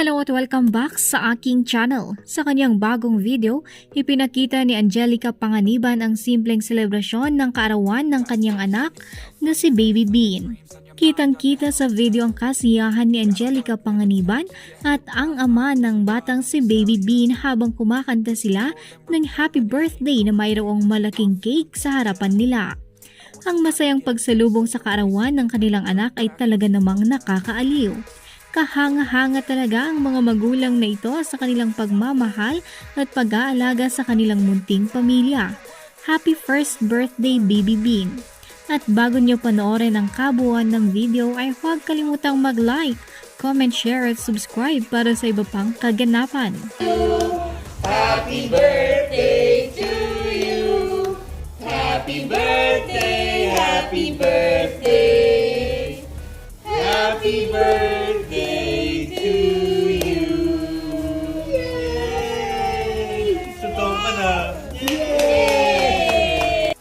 Hello at welcome back sa aking channel. Sa kanyang bagong video, ipinakita ni Angelica Panganiban ang simpleng selebrasyon ng kaarawan ng kanyang anak na si Baby Bean. Kitang-kita sa video ang kasiyahan ni Angelica Panganiban at ang ama ng batang si Baby Bean habang kumakanta sila ng happy birthday na mayroong malaking cake sa harapan nila. Ang masayang pagsalubong sa kaarawan ng kanilang anak ay talaga namang nakakaaliw. Kahanga-hanga talaga ang mga magulang na ito sa kanilang pagmamahal at pag-aalaga sa kanilang munting pamilya. Happy first birthday, Baby Bean! At bago nyo panoorin ang kabuuan ng video ay huwag kalimutang mag-like, comment, share at subscribe para sa iba pang kaganapan. Happy birthday to you. Happy birthday, happy birthday. Happy birthday to you. Yay! Totoo ka. Yay!